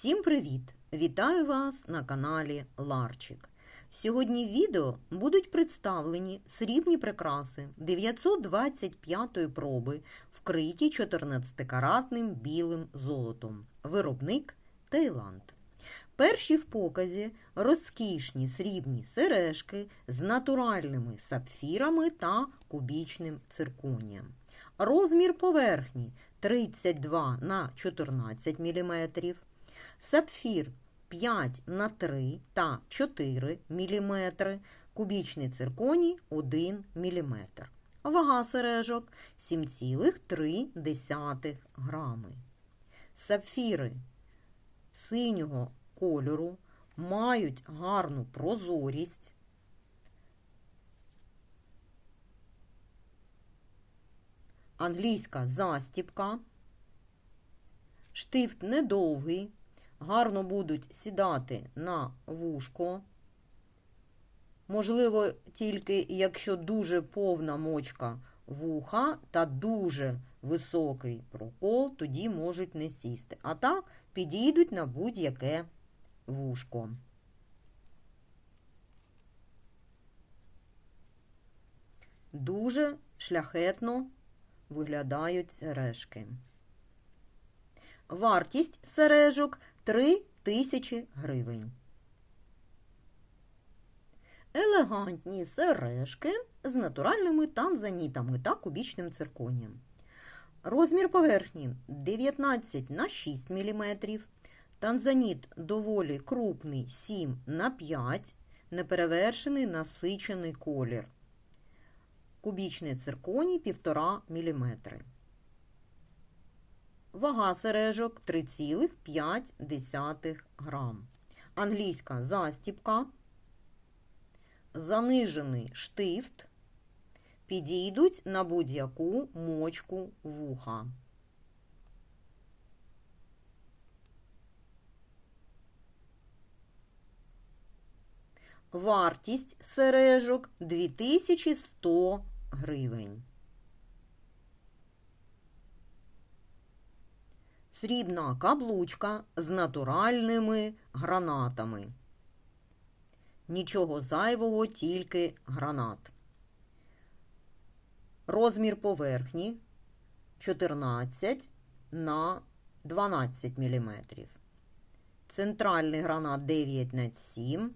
Всім привіт! Вітаю вас на каналі Ларчик. Сьогодні в відео будуть представлені срібні прикраси 925-ї проби, вкриті 14-каратним білим золотом. Виробник Таїланд. Перші в показі розкішні срібні сережки з натуральними сапфірами та кубічним цирконієм. Розмір поверхні 32 на 14 мм, сапфір 5 на 3 та 4 мм, кубічний цирконій 1 мм. Вага сережок 7,3 грами. Сапфіри синього кольору мають гарну прозорість. Англійська застіпка. Штифт недовгий, гарно будуть сідати на вушко. Можливо, тільки якщо дуже повна мочка вуха та дуже високий прокол, тоді можуть не сісти. А так підійдуть на будь-яке вушко. Дуже шляхетно виглядають сережки. Вартість сережок 3 тисячі гривень. Елегантні сережки з натуральними танзанітами та кубічним цирконієм. Розмір поверхні 19 на 6 мм. Танзаніт доволі крупний 7 на 5 неперевершений насичений колір. Кубічний цирконій 1,5 мм. Вага сережок 3,5 грам. Англійська застіпка. Занижений штифт. Підійдуть на будь-яку мочку вуха. Вартість сережок 2100 гривень. Срібна каблучка з натуральними гранатами. Нічого зайвого, тільки гранат. Розмір поверхні 14 на 12 мм. Центральний гранат 9 на 7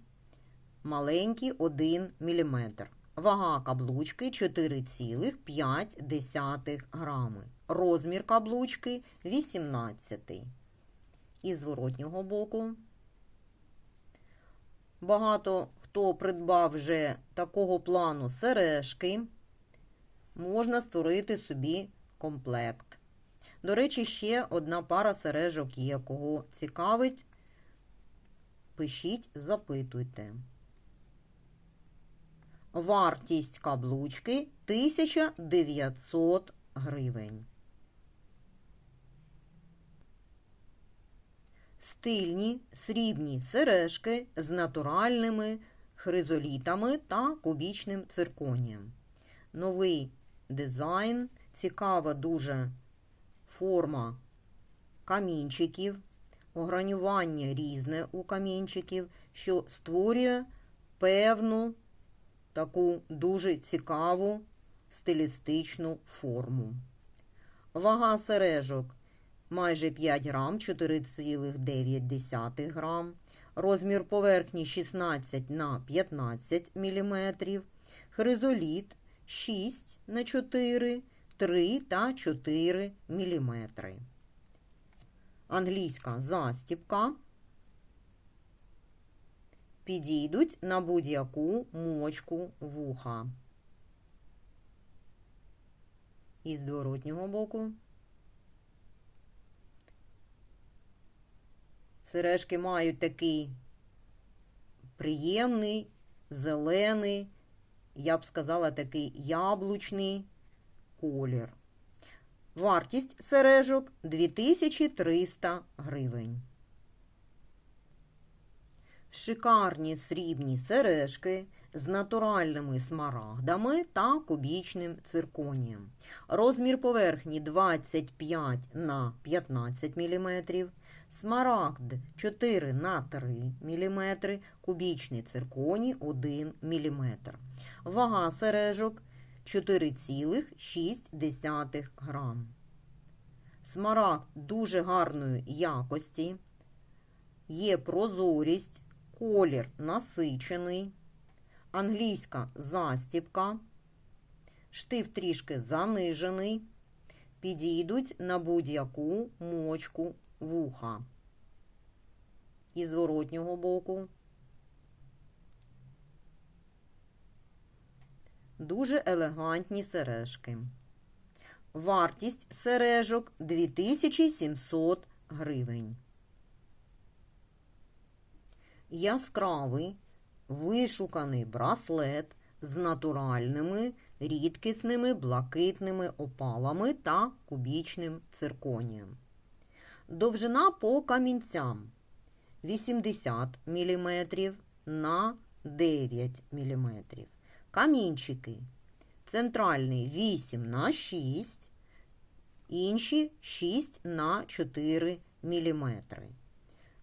маленький 1 мм. Вага каблучки 4,5 грами. Розмір каблучки 18. І зворотнього боку. Багато хто придбав вже такого плану сережки. Можна створити собі комплект. До речі, ще одна пара сережок є, кого цікавить. Пишіть, запитуйте. Вартість каблучки 1900 гривень. Стильні срібні сережки з натуральними хризолітами та кубічним цирконієм. Новий дизайн, цікава дуже форма камінчиків, огранювання різне у камінчиків, що створює певну таку дуже цікаву стилістичну форму. Вага сережок майже 5 грам, 4,9 грам. Розмір поверхні 16 на 15 мм. Хризоліт 6 на 4, 3 та 4 мм. Англійська застіпка підійдуть на будь-яку мочку вуха. І з дворотнього боку. Сережки мають такий приємний, зелений, я б сказала, такий яблучний колір. Вартість сережок 2300 гривень. Шикарні срібні сережки з натуральними смарагдами та кубічним цирконієм. Розмір поверхні 25 на 15 мм, смарагд 4 на 3 мм, кубічний цирконій 1 мм. Вага сережок 4,6 грам. Смарагд дуже гарної якості, є прозорість, колір насичений, англійська застіпка, штиф трішки занижений, підійдуть на будь-яку мочку вуха. І зворотнього боку. Дуже елегантні сережки. Вартість сережок 2700 гривень. Яскравий вишуканий браслет з натуральними рідкісними блакитними опалами та кубічним цирконієм. Довжина по камінцям 80 мм на 9 мм. Камінчики центральний 8 на 6, інші 6 на 4 мм.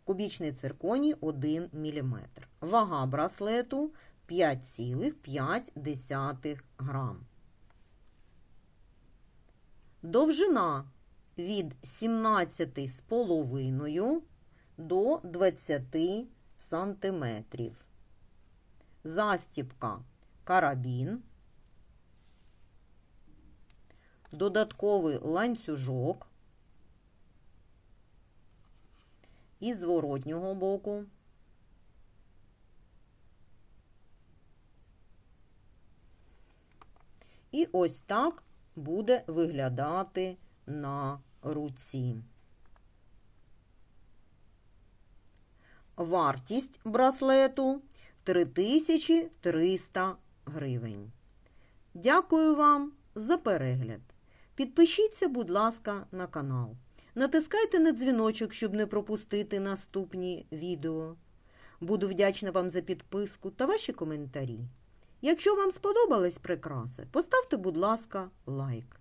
Кубічний цирконій 1 мм. Вага браслету 5,5 грам. Довжина від 17,5 до 20 сантиметрів. Застіпка карабін. Додатковий ланцюжок. І зворотнього боку. І ось так буде виглядати на руці. Вартість браслету 3300 гривень. Дякую вам за перегляд. Підпишіться, будь ласка, на канал. Натискайте на дзвіночок, щоб не пропустити наступні відео. Буду вдячна вам за підписку та ваші коментарі. Якщо вам сподобались прикраси, поставте, будь ласка, лайк.